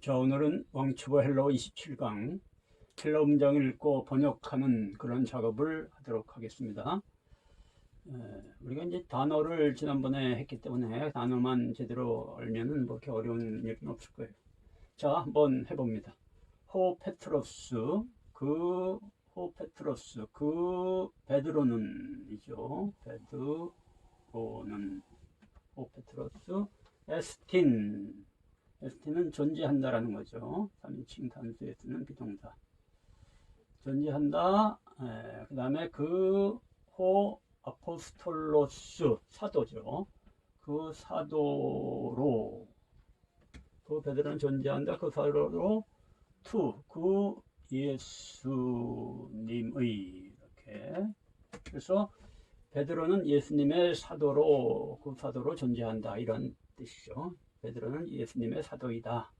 자, 오늘은 왕초보 헬로 27강 헬로 음정을 읽고 번역하는 그런 작업을 하도록 하겠습니다. 에, 우리가 이제 단어를 지난번에 했기 때문에 단어만 제대로 알면은 뭐 이렇게 어려운 일은 없을 거예요. 자, 한번 해봅니다. 호 페트로스, 그 호 페트로스, 그 베드로는 이죠. 베드로는 호 페트로스, 에스틴, 에스틴은 존재한다라는 거죠. 3인칭 단수에 쓰는 비동사. 존재한다. 그 다음에 그 호 아포스톨로스 사도죠. 그 사도로 그 베드로는 존재한다. 그 사도로 투 그 예수님의 이렇게 그래서 베드로는 예수님의 사도로 그 사도로 존재한다 이런 뜻이죠. 베드로는 예수님의 사도이다.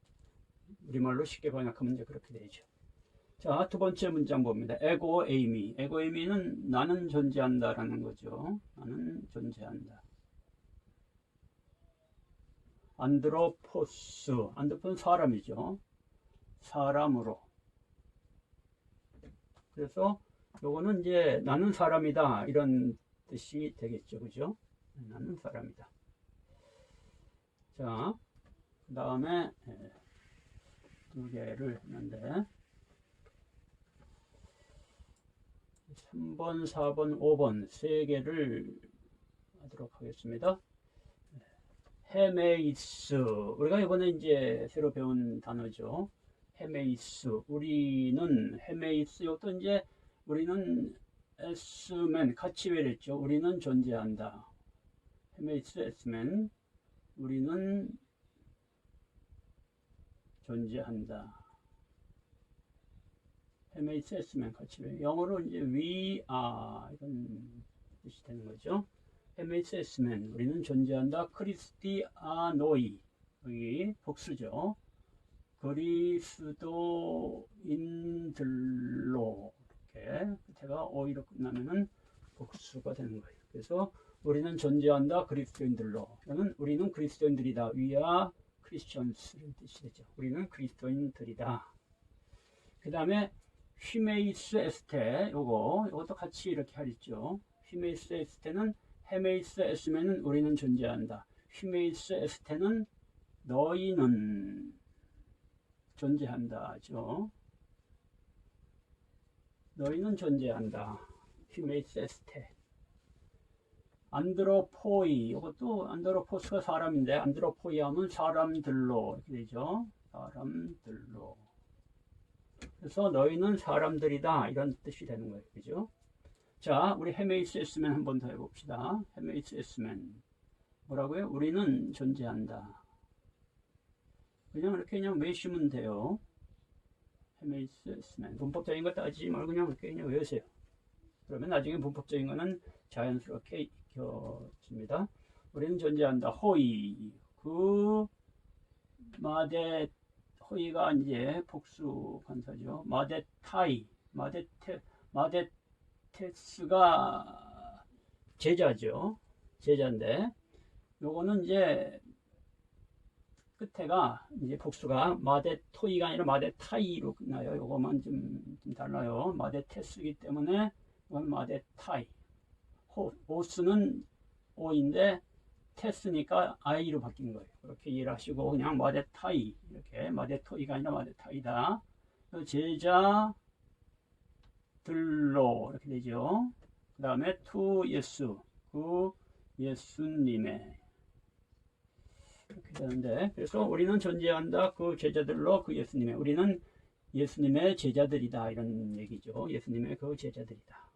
우리말로 쉽게 번역하면 이제 그렇게 되죠. 자, 두 번째 문장 봅니다. 에고 에이미. 에고 에이미는 나는 존재한다라는 거죠. 나는 존재한다. 안드로포스. 안드로포는 사람이죠. 사람으로. 그래서 요거는 이제 나는 사람이다. 이런 뜻이 되겠죠. 그죠? 나는 사람이다. 자, 그 다음에 두 개를 했는데 3번, 4번, 5번 세 개를 하도록 하겠습니다. 헤메이스 우리가 이번에 이제 새로 배운 단어죠. 헤메이스 우리는 헤메이스 이것도 이제 우리는 에스맨 같이 외랬죠. 우리는 존재한다. 헤메이스 에스맨 우리는 존재한다. 헤메이스 에스맨 같이 외 영어로 이제 we are 이런 뜻이 되는 거죠. 헤메이스 에스맨 우리는 존재한다. 크리스티아노이 여기 복수죠. 그리스도인들로 이렇게 끝에가 오이로 끝나면은 복수가 되는 거예요. 그래서 우리는 존재한다 그리스도인들로. 저는 우리는 그리스도인들이다. 위아 크리스천스는 뜻이 되죠. 우리는 그리스도인들이다. 그 다음에 휘메이스 에스테 요거 이것도 같이 이렇게 하겠죠. 휘메이스 에스테는 헤메이스 에스메는 우리는 존재한다. 휘메이스 에스테는 너희는 존재한다죠. 너희는 존재한다. 휘메이스 에스테. 안드로포이 이것도 안드로포스가 사람인데 안드로포이 하면 사람들로 이렇게 되죠. 사람들로. 그래서 너희는 사람들이다 이런 뜻이 되는 거예요. 그죠? 자, 우리 헤메이스 에스맨 한번 더 해봅시다. 헤메이스 에스맨 뭐라고요? 우리는 존재한다. 그냥 이렇게 그냥 외시면 돼요. 헤메이스 에스맨 문법적인 거 따지지 말고 그냥 이렇게 그냥 외우세요. 그러면 나중에 문법적인 거는 자연스럽게 익혀집니다. 우리는 존재한다. 호이 그 마데 호이가 이제 복수 관사죠. 마데타이 마데테 마데테스가 제자죠. 제자인데 요거는 이제 끝에가 이제 복수가 마데토이가 아니라 마데타이로 끝나요. 요거만 좀, 좀 달라요. 마데테스이기 때문에 이건 마데타이. 호, 오스는 오인데 테스니까 아이로 바뀐 거예요. 그렇게 이해를 하시고 그냥 마데타이 이렇게 마데토이가 아니라 마데타이다. 제자들로 이렇게 되죠. 그 다음에 투 예수 그 예수님의 이렇게 되는데 그래서 우리는 존재한다 그 제자들로 그 예수님의 우리는 예수님의 제자들이다 이런 얘기죠. 예수님의 그 제자들이다.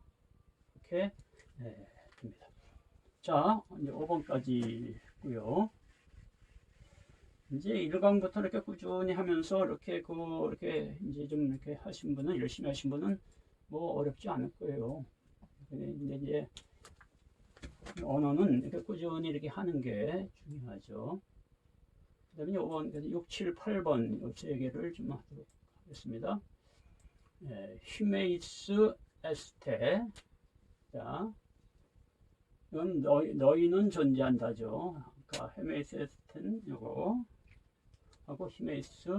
이렇게 네. 자, 이제 5번까지 했고요. 이제 1강부터 이렇게 꾸준히 하면서 이렇게 그 이렇게 이제 좀 이렇게 하신 분은 열심히 하신 분은 뭐 어렵지 않을 거예요. 근데 이제 언어는 이렇게 꾸준히 이렇게 하는 게 중요하죠. 그 다음에 5번, 6, 7, 8번 세 개를 좀 하도록 하겠습니다. 예, 히메이스 에스테. 자, 이건 너희, 너희는 존재한다죠. 그러니까 헤메이스 에스텐 요거 하고 히메이스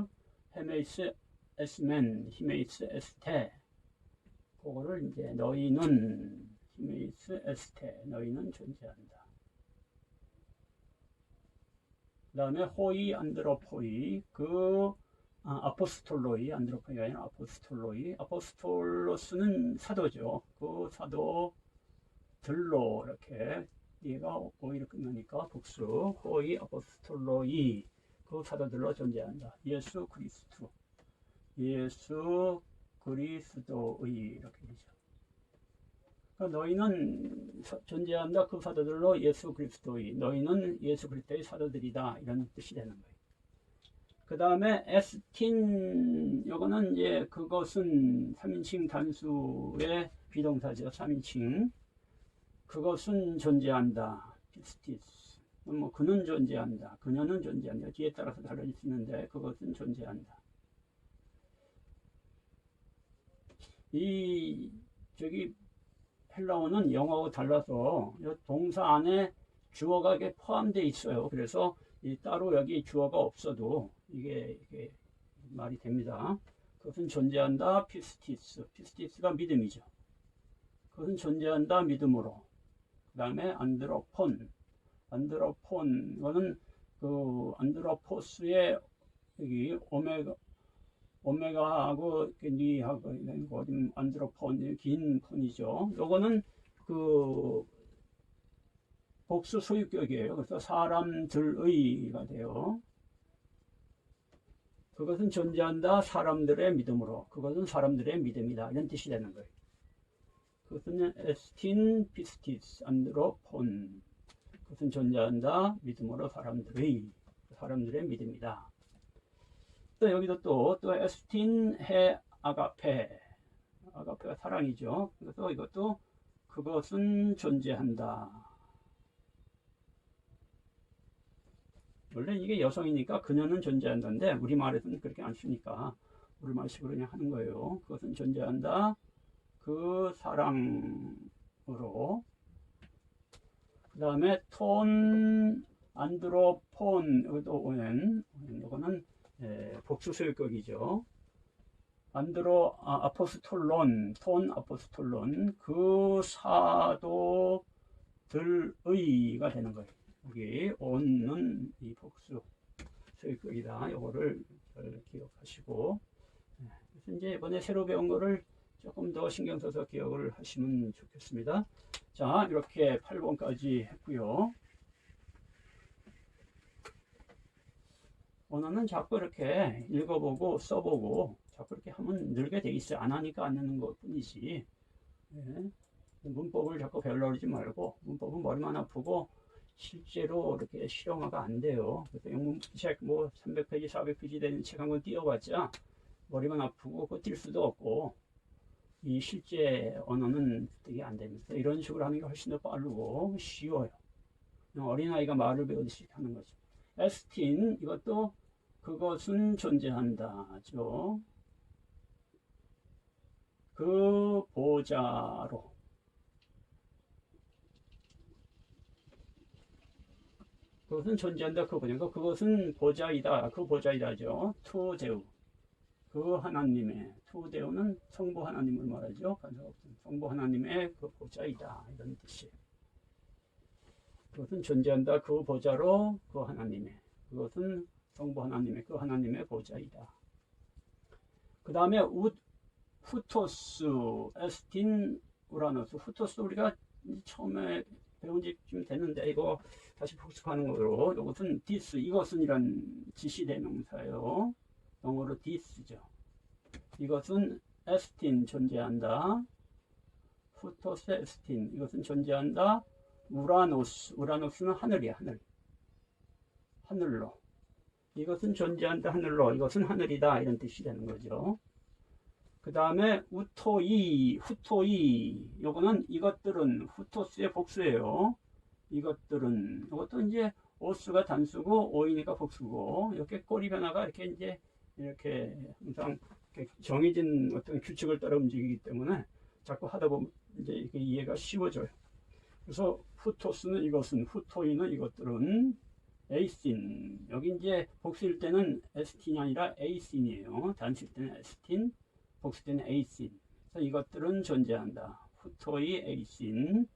헤메이스 에스멘, 히메이스 에스테. 그거를 이제 너희는 히메이스 에스테, 너희는 존재한다. 그 다음에 호이 안드로포이, 그 아, 아포스톨로이, 안드로포이가 아니라 아포스톨로이. 아포스톨로스는 사도죠. 그 사도 들로 이렇게 얘가 오이로 끝나니까 복수. 호이 아포스톨로이. 그 사도들로 존재한다. 예수 그리스도. 예수 그리스도의 이렇게 되죠. 그러니까 너희는 사- 존재한다 그 사도들로 예수 그리스도의 너희는 예수 그리스도의 사도들이다 이런 뜻이 되는 거예요. 그 다음에 에스틴 요거는 이제 그것은 3인칭 단수의 비동사죠. 3인칭 그것은 존재한다. 피스티스 뭐 그는 존재한다. 그녀는 존재한다. 뒤에 따라서 달라질 수 있는데 그것은 존재한다. 이 저기 헬라어는 영어하고 달라서 이 동사 안에 주어가 이게 포함되어 있어요. 그래서 이 따로 여기 주어가 없어도 이게, 이게 말이 됩니다. 그것은 존재한다 피스티스. 피스티스가 믿음이죠. 그것은 존재한다 믿음으로. 그 다음에 안드로폰. 안드로폰. 이거는 그 안드로포스의 여기 오메가 오메가하고 그 니하고 어디 안드로폰 긴 폰이죠. 요거는 그 복수 소유격이에요. 그래서 사람들의가 돼요. 그것은 존재한다 사람들의 믿음으로. 그것은 사람들의 믿음이다. 이런 뜻이 되는 거예요. 그것은 에스틴 피스티스 안드로폰. 그것은 존재한다 믿음으로 사람들의 사람들의 믿음이다. 또 여기도 또, 또 에스틴 해 아가페. 아가페가 사랑이죠. 그래서 이것도 그것은 존재한다. 원래 이게 여성이니까 그녀는 존재한다인데 우리말에서는 그렇게 안 쓰니까 우리말식으로 그냥 하는 거예요. 그것은 존재한다. 그 사랑으로. 그 다음에 톤, 안드로폰, 오는, 이거는 예, 복수소유격이죠. 안드로 아, 아포스톨론, 톤 아포스톨론, 그 사도들의가 되는 거예요. 여기 온은 이 복수 소유격이다. 요거를 잘 기억하시고, 예, 이제 이번에 새로 배운 거를 조금 더 신경 써서 기억을 하시면 좋겠습니다. 자, 이렇게 8번까지 했고요. 언어는 자꾸 이렇게 읽어보고 써보고 자꾸 이렇게 하면 늘게 돼 있어요. 안 하니까 안 하는 것 뿐이지. 예. 문법을 자꾸 배우려고 그러지 말고 문법은 머리만 아프고 실제로 이렇게 실용화가 안 돼요. 그래서 영문책 뭐 300페이지, 400페이지 되는 책 한 권 띄워봤자 머리만 아프고 그거 뛸 수도 없고 이 실제 언어는 되게 안 됩니다. 이런 식으로 하는 게 훨씬 더 빠르고 쉬워요. 어린아이가 말을 배우듯이 하는 거죠. 에스틴 이것도 그것은 존재한다죠. 그 보자로 그것은 존재한다 그 보자 그것은 보자이다 그 보자이다죠. 투제우 그 하나님의 투데오는 성부 하나님을 말하죠. 성부 하나님의 그 보좌이다 이런 뜻이에요. 그것은 존재한다 그 보좌로 그 하나님의 그것은 성부 하나님의 그 하나님의 보좌이다. 그 다음에 후토스 에스틴 우라노스 후토스 우리가 처음에 배운 지좀 됐는데 이거 다시 복습하는 거로 이것은 디스 이것은 이란 지시대명사예요. 영어로 디스죠. 이것은 에스틴 존재한다. 후토스 에스틴 이것은 존재한다. 우라노스 우라노스는 하늘이야 하늘. 하늘로. 이것은 존재한다 하늘로. 이것은 하늘이다 이런 뜻이 되는 거죠. 그 다음에 우토이 후토이 요거는 이것들은 후토스의 복수예요. 이것들은 이것도 이제 오스가 단수고 오이니까 복수고 이렇게 꼬리 변화가 이렇게 이제 이렇게 항상 이렇게 정해진 어떤 규칙을 따라 움직이기 때문에 자꾸 하다 보면 이제 이해가 쉬워져요. 그래서 후토스는 이것은 후토이는 이것들은 에이신 여기 이제 복수일 때는 에스틴이 아니라 에이신이에요. 단수일 때는 에스틴, 복수일 때는 에이신. 그래서 이것들은 존재한다. 후토이 에이신.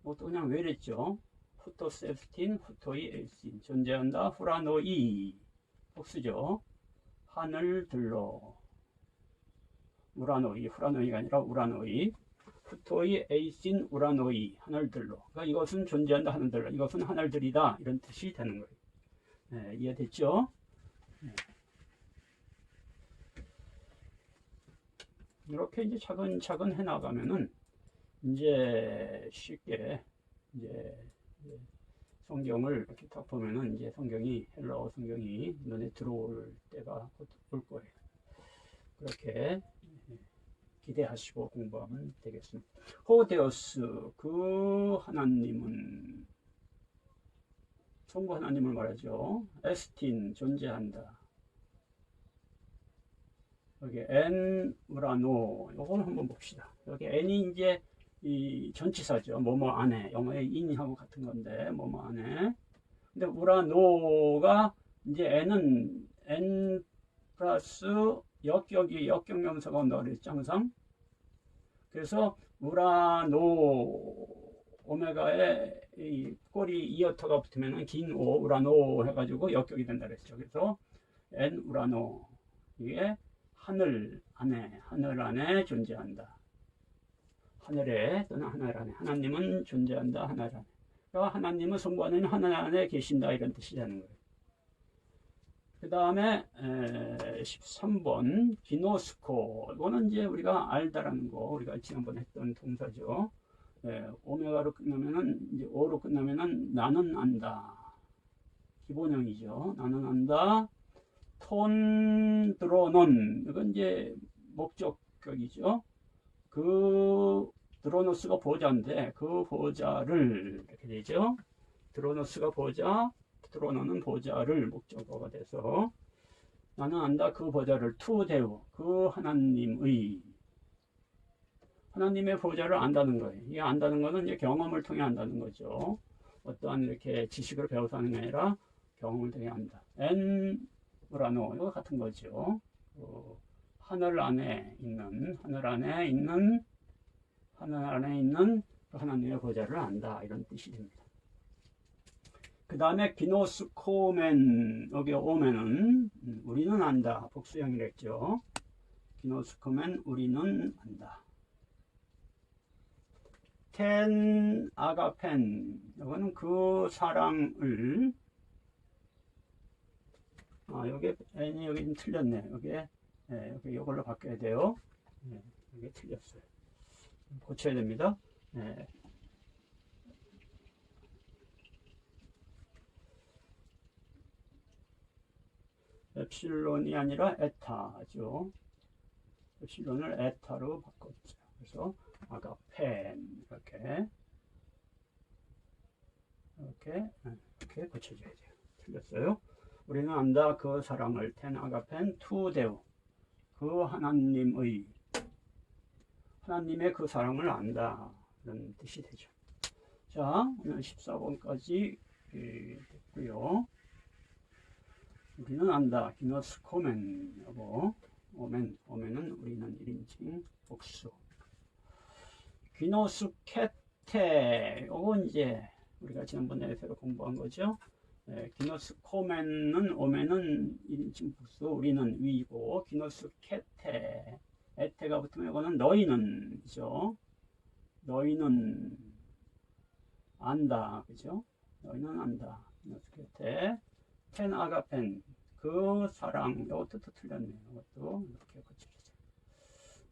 이것도 그냥 외랬죠. 후토스 에스틴, 후토이 에이신. 존재한다. 후라노이. 복수죠. 하늘 들러. 우라노이, 후라노이가 아니라 우라노이. 후토이 에이신 우라노이 하늘들로 그러니까 이것은 존재한다 하늘들로 이것은 하늘들이다 이런 뜻이 되는 거예요 네, 이해됐죠? 네. 이렇게 이제 차근차근 해 나가면은 이제 쉽게 이제 성경을 이렇게 딱 보면은 이제 성경이 헬라어 성경이 눈에 들어올 때가 올 거예요. 그렇게 기대하시고 공부하면 되겠습니다. 호데오스 그 하나님은 성부 하나님을 말하죠. 에스틴 존재한다. 여기 엔 우라노 요걸 한번 봅시다. 여기 n이 이제 이 전치사죠. 뭐뭐 안에 영어의 인하고 같은 건데 뭐뭐 안에. 근데 우라노가 이제 n은 n 플러스 역격이 역경명사가 그랬죠 항상. 그래서 우라노 오메가에 이 꼬리 이어터가 붙으면 긴 오, 우라노 해가지고 역격이 된다 그랬죠. 그래서 엔 우라노 이게 하늘 안에 하늘 안에 존재한다. 하늘에 또는 하늘 안에 하나님은 존재한다. 안에. 그러니까 하나님은 성부하는 하늘 안에 계신다 이런 뜻이 되는 거예요. 그 다음에 13번 기노스코. 이거는 이제 우리가 알다라는 거. 우리가 지난번에 했던 동사죠. 에, 오메가로 끝나면은 이제 오로 끝나면은 나는 안다. 기본형이죠. 나는 안다. 톤 드로논. 이건 이제 목적격이죠. 그 드로노스가 보자인데 그 보자를 이렇게 되죠 드로노스가 보자 드로너는 보좌를 목적어가 돼서 나는 안다 그 보좌를 투대우 그 하나님의 하나님의 보좌를 안다는 거예요. 이 안다는 거는 이제 경험을 통해 안다는 거죠. 어떠한 이렇게 지식을 배워서 하는 게 아니라 경험을 통해 안다. 엔 브라노 이거 같은 거죠. 그 하늘 안에 있는 하늘 안에 있는 하늘 안에 있는 그 하나님의 보좌를 안다. 이런 뜻이 됩니다. 그 다음에 기노스코멘 여기 오면은 우리는 안다. 복수형이랬죠. 기노스코멘 우리는 안다. 텐 아가펜. 이거는 그 사랑을 아 여기 n이 여기 좀 틀렸네. 여기 네, 여기 이걸로 바뀌어야 돼요. 네, 여기 틀렸어요 고쳐야 됩니다 네. 엡실론이 아니라 에타죠. 엡실론을 에타로 바꿨죠. 그래서 아가펜 이렇게 이렇게 이렇게 고쳐줘야 돼요. 틀렸어요. 우리는 안다 그 사랑을 텐 아가펜 투데우 그 하나님의 하나님의 그 사랑을 안다 이런 뜻이 되죠. 자 오늘 14번까지 됐고요. 우리는 안다. 기너스코멘 여보. 오멘. 오멘은 우리는 1인칭 복수. 기노스케테 요건 이제 우리가 지난번에 새로 공부한 거죠. 네, 기노스코멘은 오멘은 1인칭 복수 우리는 위고 기노스케테 에테가 붙으면 이거는 너희는이죠. 너희는 안다. 그죠? 너희는 안다. 기노스케테 펜 아가펜 그 사랑 이것도 또 틀렸네요. 이것도 이렇게 고쳐주세요.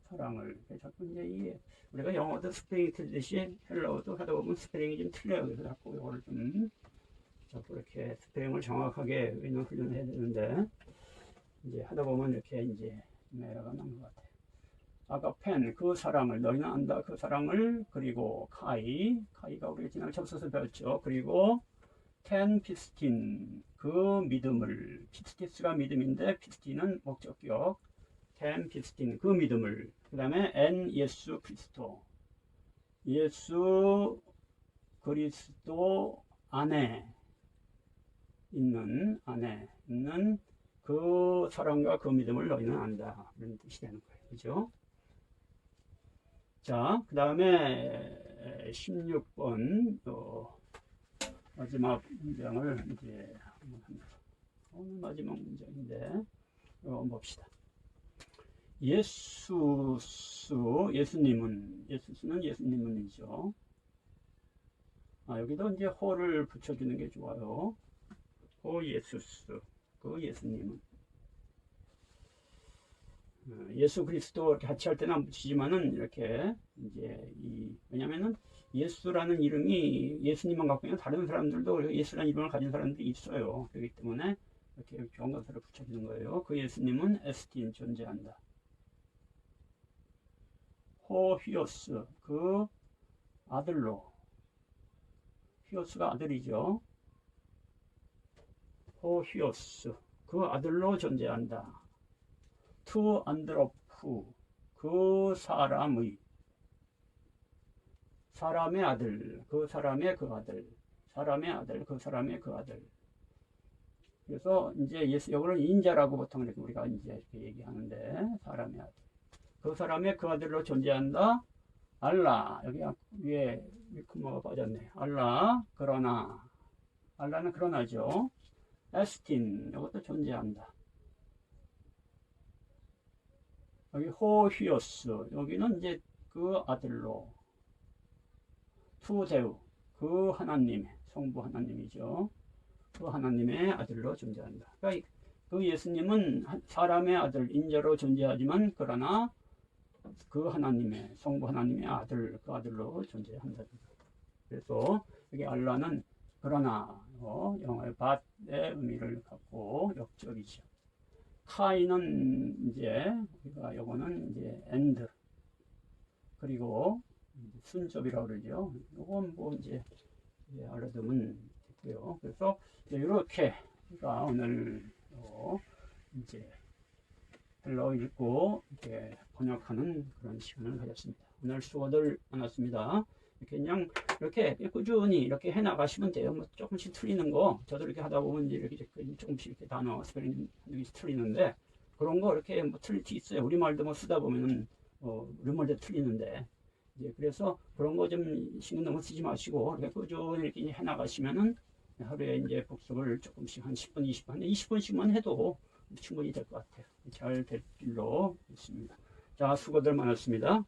사랑을 자꾸 이제 이게 우리가 영어도 스페링이 틀듯이 헬로우도 하다 보면 스페링이 좀 틀려요. 그래서 자꾸 이거를 좀 자꾸 이렇게 스페링을 정확하게 의논 훈련을 해야 되는데 이제 하다 보면 이렇게 이제 에러가 나는 것 같아요. 아가펜 그 사랑을 너희는 안다. 그 사랑을. 그리고 카이. 카이가 우리가 지난 접수서 배웠죠. 그리고 텐 피스틴. 그 믿음을. 피스티스가 믿음인데 피스틴은 목적격. 텐 피스틴. 그 믿음을. 그 다음에 엔 예수 그리스도. 예수 그리스도 안에 있는 안에 있는 그 사랑과 그 믿음을 너희는 안다. 이런 뜻이 되는 거예요. 그죠? 자, 그 다음에 16번 또 마지막 문장을 이제 한번 합니다. 오늘 마지막 문장인데 이거 봅시다. 예수수 예수님은 예수수는 예수님은이죠. 아 여기도 이제 호를 붙여주는 게 좋아요. 호 예수수 그 예수님은 어, 예수 그리스도 이렇게 같이 할 때는 안 붙이지만은 이렇게 이제 이 왜냐면은 예수라는 이름이 예수님만 갖고 있는 다른 사람들도 예수라는 이름을 가진 사람들이 있어요. 그렇기 때문에 이렇게 경건사를 붙여주는 거예요. 그 예수님은 에스틴 존재한다. 호휘오스 그 아들로 히오스가 아들이죠. 호휘오스 그 아들로 존재한다. 투 안드로프 그 사람의 사람의 아들 그 사람의 그 아들 사람의 아들 그 사람의 그 아들. 그래서 이제 예수 여거를 인자라고 보통 우리가 이제 이렇게 얘기하는데 사람의 아들. 그 사람의 그 아들로 존재한다? 알라. 여기 앞- 위에 위크모가 빠졌네. 알라 그러나. 알라는 그러나죠. 에스틴 이것도 존재한다 여기 호휘오스 여기는 이제 그 아들로. 투제우 그 하나님 성부 하나님이죠. 그 하나님의 아들로 존재한다. 그러니까 그 예수님은 한- 사람의 아들 인자로 존재하지만 그러나 그 하나님의 성부 하나님의 아들 그 아들로 존재한다 그래서 여기 알라는 그러나 어, 영어의 밭의 의미를 갖고 역적이죠 카이는 이제 우리가 요거는 이제 엔드 그리고 순접이라고 그러죠. 요건 뭐 이제, 알아두면 되고요. 그래서 이렇게 우리가 오늘 요 이제 헬러 읽고 이렇게 번역하는 그런 시간을 가졌습니다. 오늘 수고들 많았습니다. 그냥 이렇게 꾸준히 이렇게 해 나가시면 돼요. 뭐 조금씩 틀리는 거 저도 이렇게 하다 보면 이렇게 조금씩 이렇게 단어 스펠링 틀리는데 그런 거 이렇게 뭐 틀릴 수 있어요. 우리말도 뭐 쓰다 보면은 어, 우리말도 틀리는데 이제 그래서 그런 거 좀 신경 너무 쓰지 마시고 이렇게 꾸준히 이렇게 해 나가시면은 하루에 이제 복습을 조금씩 한 10분, 20분, 한 20분씩만 해도 충분히 될 것 같아요. 잘 될 줄로 믿습니다. 자, 수고들 많았습니다.